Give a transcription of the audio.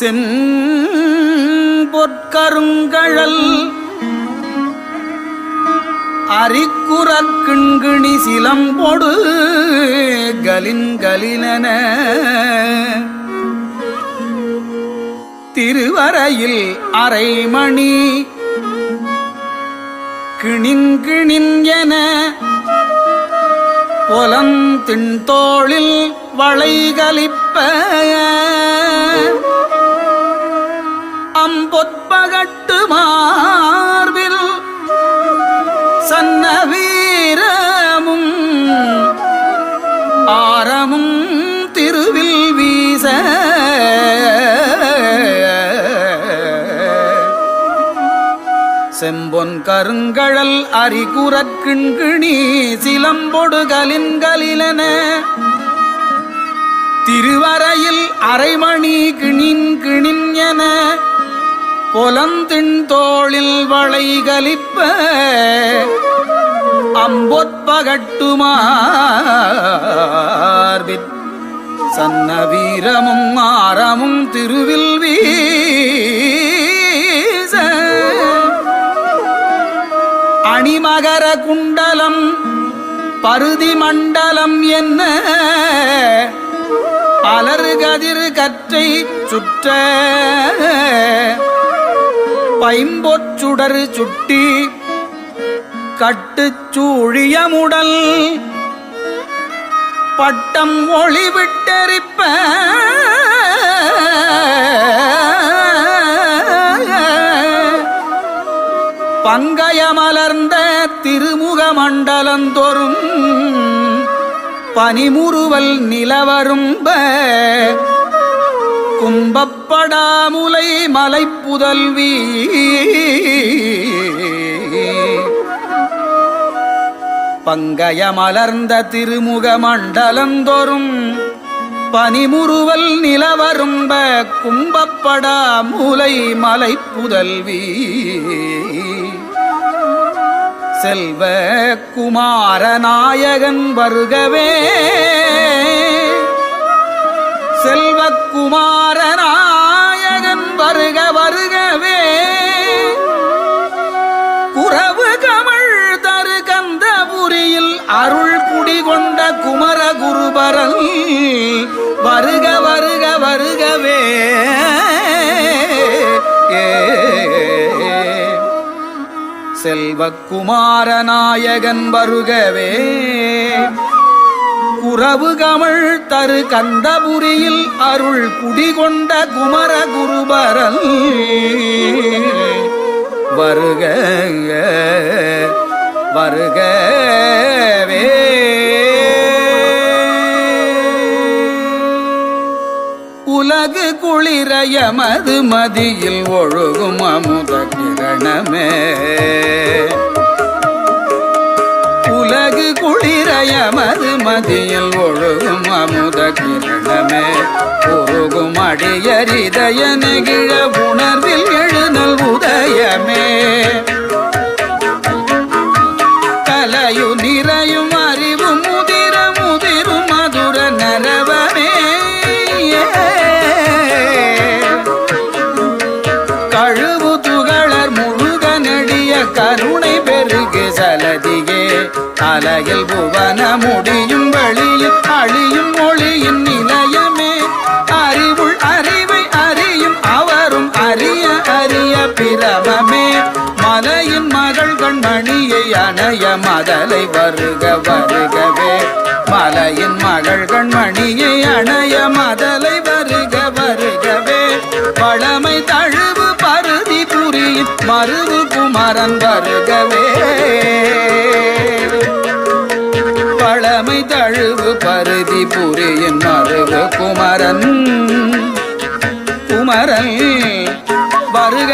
செம்பொற்கருங்கழல் அரிக்குறக்கிண்கிணி சிலம்பொடு கலின்கலினன திருவரையில் அரைமணி கிணின்கிணின் என பொலம் திண்தோளில் வளைகலிப்ப. பொற்பகட்டு மார்பில் சன்ன வீரமும் ஆரமும் திருவில் வீச செம்பொன் கருங்கழல் அரிகுறக்கிண்கிணி சிலம்பொடு கலின்களிலன திருவரையில் அரைமணி கிணின் கிணின் என பொலந்தின் தோளில் வளைகலிப்ப அம்பொற்பகட்டுமார்பிற் சன்ன வீரமும் ஆரமும் திருவில் வீச. அணிமகர குண்டலம் பருதி மண்டலம் என்ன? அலறு கதிர் கற்றை சுற்ற. பைம்பொச்சுடர் சுட்டி கட்டுச் சூழியமுடல் பட்டம் ஒளி விட்டெரிப்ப பங்கயமலர்ந்த திருமுக மண்டலந்தோறும் பனிமுறுவல் நிலவரும்ப கும்பப்படாமுலை மலைப்புதல்வி பங்கயமலர்ந்த திருமுக மண்டலந்தோறும் பனிமுறுவல் நிலவரும்ப கும்பப்படா மூலை மலை புதல்வி செல்வ குமாரநாயகன் வருகவே செல்வக்குமாரநாயகன் வருக வருகவே. குறவு கமழ் தரு கந்தபுரியில் அருள் குடிகொண்ட குமர குருபரல் வருக வருக வருகவே. செல்வக்குமாரநாயகன் வருகவே. உறவு கமிழ் தரு கந்தபுரியில் அருள் குடிகொண்ட குமர குருபரல் வருக வருகவே உலகு குளிரயமது மதியில் ஒழுகும் அமுத கிரணமே குளிர மதியில் ஒழுகும் அமுத கிரணமே. உருகும் அடியறிதய நெகிழ உணர்வில் மலையில் புவன முடியும் வழியில் அழியும் மொழியின் நிலையமே. அறிவுள் அறிவை அறியும் அவரும் அறிய அறிய பிரபமே. மலையின் மகள் கண்மணியை அணைய மதலை வருக வருகவே. மலையின் மகள் கண்மணியை அணைய மதலை வருக வருகவே. பழமை தழுவு பருதி புரியும் மருவு குமரன் வருகவே. மருவு பருதி புரியின் மருவு குமரன். குமரன் வருக.